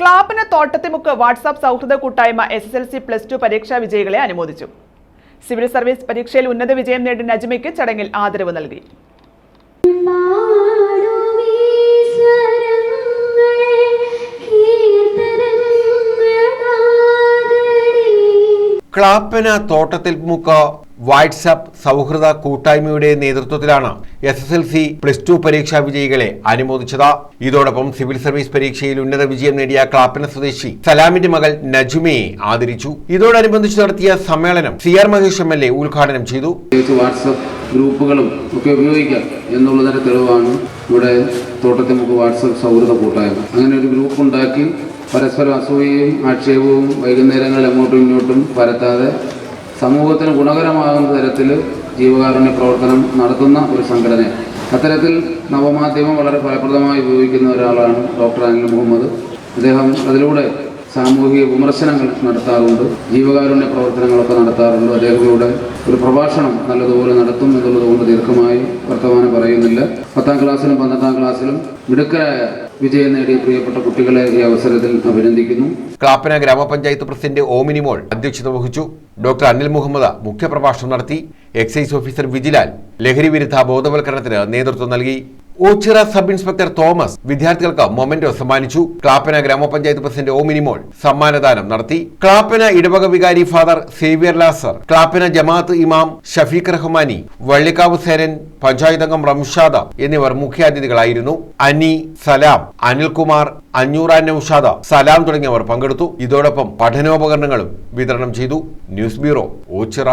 ക്ലാപ്പിന് തോട്ടത്തിമുക്ക് WhatsApp സൗഹൃദ കൂട്ടായ്മ S S L C plus two പരീക്ഷാ വിജയികളെ അനുമോദിച്ചു. സിവിൽ സർവീസ് പരീക്ഷയിൽ ഉന്നത വിജയം നേടിയ നജ്മയ്ക്ക് ചടങ്ങിൽ ആദരവ് നൽകി. ക്ലാപ്പന തോട്ടത്തിൽ മുക്ക് വാട്സാപ്പ് സൗഹൃദ കൂട്ടായ്മയുടെ നേതൃത്വത്തിലാണ് S S L C plus two പരീക്ഷാ വിജയികളെ അനുമോദിച്ചത്. ഇതോടൊപ്പം സിവിൽ സർവീസ് പരീക്ഷയിൽ ഉന്നത വിജയം നേടിയ ക്ലാപ്പന സ്വദേശി സലാമിന്റെ മകൾ നജുമയെ ആദരിച്ചു. ഇതോടനുബന്ധിച്ച് നടത്തിയ സമ്മേളനം C R Mahesh M L A ഉദ്ഘാടനം ചെയ്തു. വാട്സപ്പ് ഗ്രൂപ്പുകളും ഒക്കെ ഉപയോഗിക്കാം എന്നുള്ളതിന്റെ തെളിവാണ് ഇവിടെ തോട്ടത്തിൽ നമുക്ക് വാട്സപ്പ് സൗഹൃദ കൂട്ടായ്മ. അങ്ങനെ ഒരു ഗ്രൂപ്പ് ഉണ്ടാക്കി പരസ്പരം അസൂയയും ആക്ഷേപവും വൈകുന്നേരങ്ങളിൽ അങ്ങോട്ടും ഇങ്ങോട്ടും പരത്താതെ സമൂഹത്തിന് ഗുണകരമാകുന്ന തരത്തിൽ ജീവകാരുണ്യ പ്രവർത്തനം നടത്തുന്ന ഒരു സംഘടന അത്തരത്തിൽ നവമാധ്യമം വളരെ ഫലപ്രദമായി ഉപയോഗിക്കുന്ന ഒരാളാണ് ഡോക്ടർ അനിൽ മുഹമ്മദ്. അദ്ദേഹം അതിലൂടെ സാമൂഹിക വിമർശനങ്ങൾ നടത്താറുണ്ട് ജീവകാരുണ്യ പ്രവർത്തനങ്ങളൊക്കെ നടത്താറുണ്ട്. അദ്ദേഹത്തിലൂടെ ഒരു പ്രഭാഷണം നല്ലതുപോലെ നടത്തും എന്നുള്ളത് കൊണ്ട് ദീർഘമായി വർത്തമാനം പറയുന്നില്ല. പത്താം ക്ലാസ്സിലും പന്ത്രണ്ടാം ക്ലാസ്സിലും മിടുക്കരായ വിജയം നേടിയ പ്രിയപ്പെട്ട കുട്ടികളെ ഈ അവസരത്തിൽ അഭിനന്ദിക്കുന്നു. ക്ലാപ്പന ഗ്രാമപഞ്ചായത്ത് പ്രസിഡന്റ് ഓമിനിമോൾ അധ്യക്ഷത വഹിച്ചു. ഡോക്ടർ അനിൽ മുഹമ്മദ് മുഖ്യപ്രഭാഷണം നടത്തി. എക്സൈസ് ഓഫീസർ വിജിലാൽ ലഹരി വിരുദ്ധ ബോധവൽക്കരണത്തിന് നേതൃത്വം നൽകി. ഓച്ചിറ സബ് ഇൻസ്പെക്ടർ തോമസ് വിദ്യാർത്ഥികൾക്ക് മൊമെന്റോ സമ്മാനിച്ചു. ക്ലാപ്പന ഗ്രാമപഞ്ചായത്ത് പ്രസിഡന്റ് ഒ മിനിമോൾ സമ്മാനദാനം നടത്തി. ക്ലാപ്പന ഇടവക വികാരി ഫാദർ സേവ്യർ ലാസർ ക്ലാപ്പന ജമാഅത്ത് ഇമാം ഷഫീഖ് റഹ്മാനി വള്ളിക്കാവ് സേനൻ പഞ്ചായത്ത് അംഗം റംഷാദ എന്നിവർ മുഖ്യാതിഥികളായിരുന്നു. അനി സലാം അനിൽകുമാർ അഞ്ഞൂറ നൌഷാദ സലാം തുടങ്ങിയവർ പങ്കെടുത്തു. ഇതോടൊപ്പം പഠനോപകരണങ്ങളും വിതരണം ചെയ്തു. News bureau Ochira